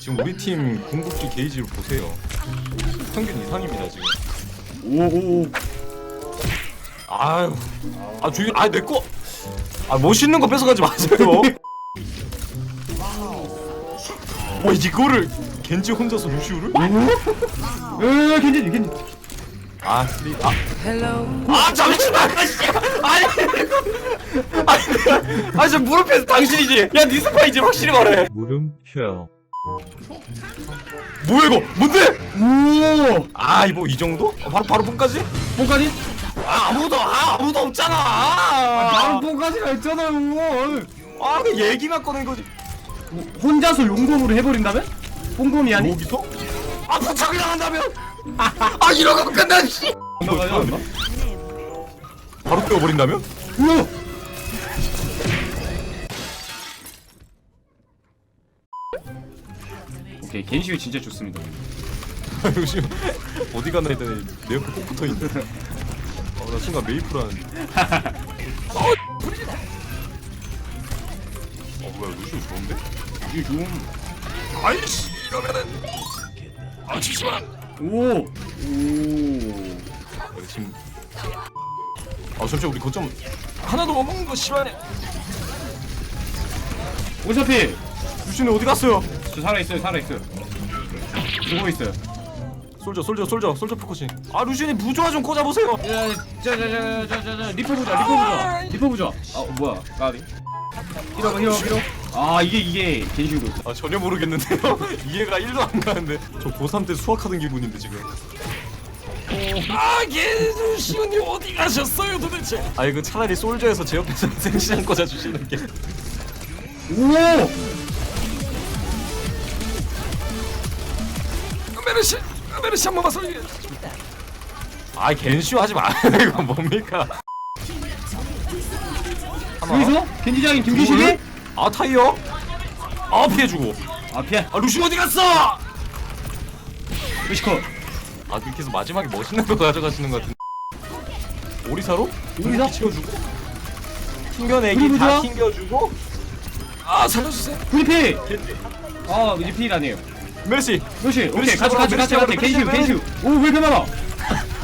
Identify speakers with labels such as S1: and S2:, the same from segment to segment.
S1: 지금 우리 팀 궁극기 게이지를 보세요. 평균 이상입니다 지금.
S2: 오오오
S1: 아유, 아 주인, 아내 거, 아 멋있는 거 뺏어가지 마세요. 어 이거를 겐지 혼자서 루시우를?
S2: 에 겐지 겐지
S1: 아, 스리, 아, 아 잠시만, 아, 씨, 아니, 아니, 아니, 저 무릎에서 당신이지. 야, 니 스파이지 확실히 말해.
S3: 물음표
S1: 뭐야 이거? 뭔데?
S2: 오
S1: 아, 이거 이 정도? 어, 바로 바로 뽕까지?
S2: 뽕까지?
S1: 아, 아무도, 아, 아무도 없잖아.
S2: 바로 뽕까지가 있잖아요
S1: 아, 그 얘기만 꺼낸 거지.
S2: 혼자서 용검으로 해버린다면? 뽕검이 아니?
S1: 여기서? 아, 부착이 나간다면? 아, 이러고 끝나, 씨.
S2: 나가지 않나?
S1: 바로 떼어버린다면?
S2: 우와 오케이 겐시우 진짜 좋습니다
S1: 요즘 어디 갔나 했더니 내 옆에 꼭 붙어 있네. 어, 나 순간 메이플 하는. 어. 어, 뭐야, 루시오 좋은데?
S2: 이게 좀
S1: 아이씨, 이러면은. 아, 잠시만.
S2: 오! 오!
S1: 어, 지금. 아, 잠시만, 우리 거점 하나도 못 먹는 거 심하네.
S2: 어차피
S1: 루시오는 어디 갔어요?
S2: 저 살아있어요 살아있어요 누워 있어요
S1: 솔저, 솔저, 솔저, 솔저 포커싱. 아, 루시오님 부조화 좀 꽂아보세요.
S2: 야자자자자자 리퍼 보자 리퍼 보자 리퍼 보자 아 뭐야 까비 히러가 히러 히러 아 이게 이게 겐시우고
S1: 아, 전혀 모르겠는데요? 이해가 1도 안 가는데. 저 고3 때 수학하던 기분인데, 지금. 아, 개루시오님 어디 가셨어요, 도대체? 아, 이거 차라리 솔저에서 제 옆에서 생시장 꽂아주시는 게.
S2: 오!
S1: 메르시, 메르시 한 번만 설계. 아, 겐슈 하지 마. 이거 뭡니까?
S2: 여기서 겐지장인 김규식이?
S1: 아, 타이어? 아, 피해주고.
S2: 아 피해
S1: 아, 루시 어디 갔어?
S2: 루시커
S1: 아, 그렇게 해서 마지막에 멋있는 거 가져가시는 것 같은데. 오리사로?
S2: 오리사?
S1: 치워주고. 튕겨내기 다? 튕겨주고. 아, 살려주세요.
S2: 프리필! 아 이제 필 아니에요
S1: 메르시.
S2: 루시 오케이 같이 같이 같이 같이
S1: 잡아라.
S2: 겐시우 오왜 이렇게 많아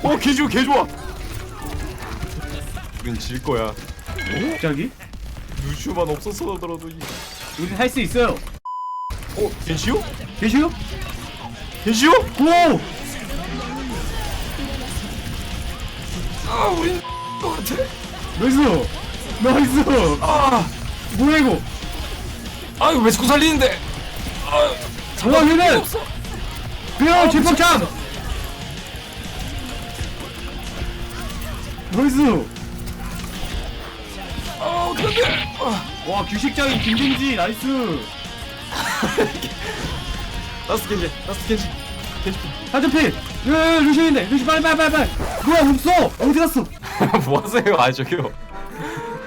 S1: 어, 개 좋아, 개 좋아. 우린 질 거야.
S2: 갑자기?
S1: 루슈만 없었어더라도 이.
S2: 우린 할수 있어요
S1: 어, 겐시오?
S2: 겐시우?
S1: 겐시오?
S2: 오!
S1: 아, 우린 것 같아.
S2: 나이스! 나이스!
S1: 아,
S2: 뭐야 이거?
S1: 아, 이거 왜 자꾸 살리는데? 아,
S2: 와 얘네!
S1: 없어.
S2: 그냥 질퍽참! 나이스!
S1: 아, 어떡해. 아,
S2: 와 규식장인 김동지 나이스!
S1: 라스트 겐지, 라스트 겐지. 겐지.
S2: 한점필! 예 루시인데 루시 빨리 빨리 빨리 빨리! 뭐야 없어! 어디 갔어?
S1: 뭐 하세요? 아, 저기요.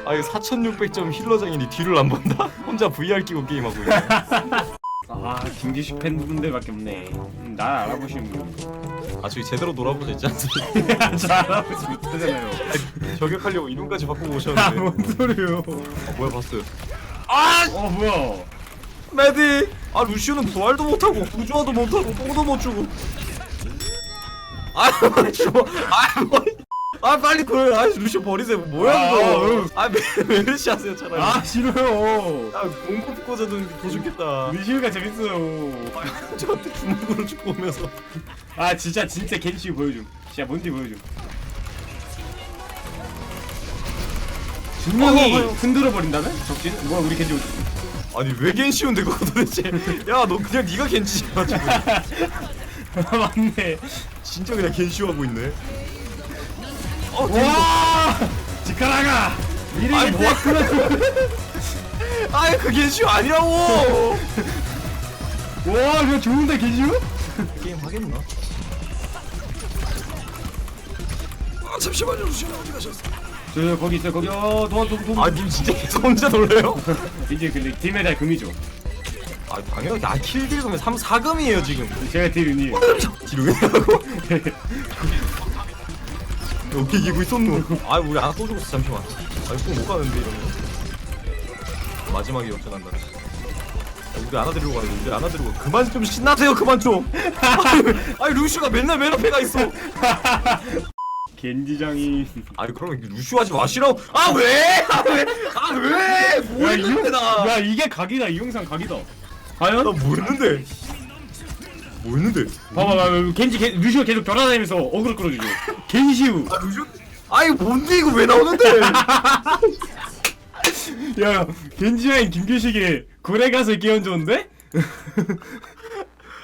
S1: 아, 이거 4600점 힐러장이니 뒤를 안 본다? 혼자 VR 끼고 게임하고 있네.
S2: 아 김규식 팬분들밖에 없네 음, 날 알아보시는 분
S1: 아, 저기 제대로 놀아보자 있지 않습니까?
S2: 저 알아보지 못하잖아요
S1: 저격하려고 이름까지 바꾸고 오셨는데.
S2: 아뭔 소리요
S1: 아, 뭐야, 봤어요. 아,
S2: 어 뭐야
S1: 메디! 아 루시오는 부활도 못하고 구조화도 못하고 뽕도 못 주고 아 줘. 아 뭐. 아 빨리 그 아, 루시오 버리세요. 뭐야
S2: 아,
S1: 이거?
S2: 응.
S1: 아 메, 메르시 하세요 차라리?
S2: 아 싫어요.
S1: 아 공포 꽂아도 더 좋겠다.
S2: 루시우가 재밌어요.
S1: 저한테 주먹으로 죽고 오면서.
S2: 아 진짜 진짜 겐시 보여줌 진짜 뭔지 보여줌 분명히
S1: 어, 어, 어.
S2: 흔들어 버린다면? 적진? 뭐야 우리 겐지 오지
S1: 아니 왜 겐시온데 그거 도대체? 야 너 그냥 네가 겐지야 지금.
S2: 맞네.
S1: 진짜 그냥 겐시하고 있네 어
S2: 와! 지카라가 미리
S1: 아이, 뭐 아이 그 겐시오 아니라고!
S2: 와 이거 좋은데 겐시우?
S1: 게임 하겠나? 아 잠시만요. 루시오 어디 가셨어?
S2: 저 거기 있어요 거기. 어 도와 도 도.
S1: 아님 진짜 계속 혼자 놀래요?
S2: 이제 근데 딜메달 금이죠.
S1: 아 당연히 아 킬딜 금이 3, 4금이에요 지금.
S2: 제가 딜은이
S1: 뒤로 왜 하고 어깨 기고 있었노 아 우리 하나 또 죽었어 잠시만 아 이거 못 가는데 이러면 마지막에 역전한다 우리 안아드리고 가요 우리 안아드리고 가. 그만 좀 신나세요 그만 좀 아니, 아니 루시가 맨날 맨 앞에 가 있어
S2: 겐지장이
S1: 아니 그러면 루시 하지 마시라고 아 왜? 아 왜? 아 왜? 뭐
S2: 야,
S1: 했는데 나?
S2: 야 이게 각이다 이 영상 각이다
S1: 나
S2: 과연?
S1: 뭐 했는데? 뭐 했는데?
S2: 봐봐 봐봐 겐지 겐, 루시오 계속 돌아다니면서 어그로 끌어주죠 겐시우
S1: 아 루시? 아이 뭔데 이거 왜 나오는데?
S2: 야 겐지와인 김규식의 고래 가서 끼얹었는데?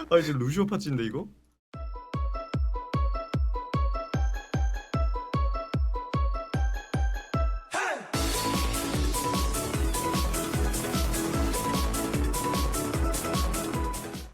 S1: 아 이제 루시오 파츠인데 이거?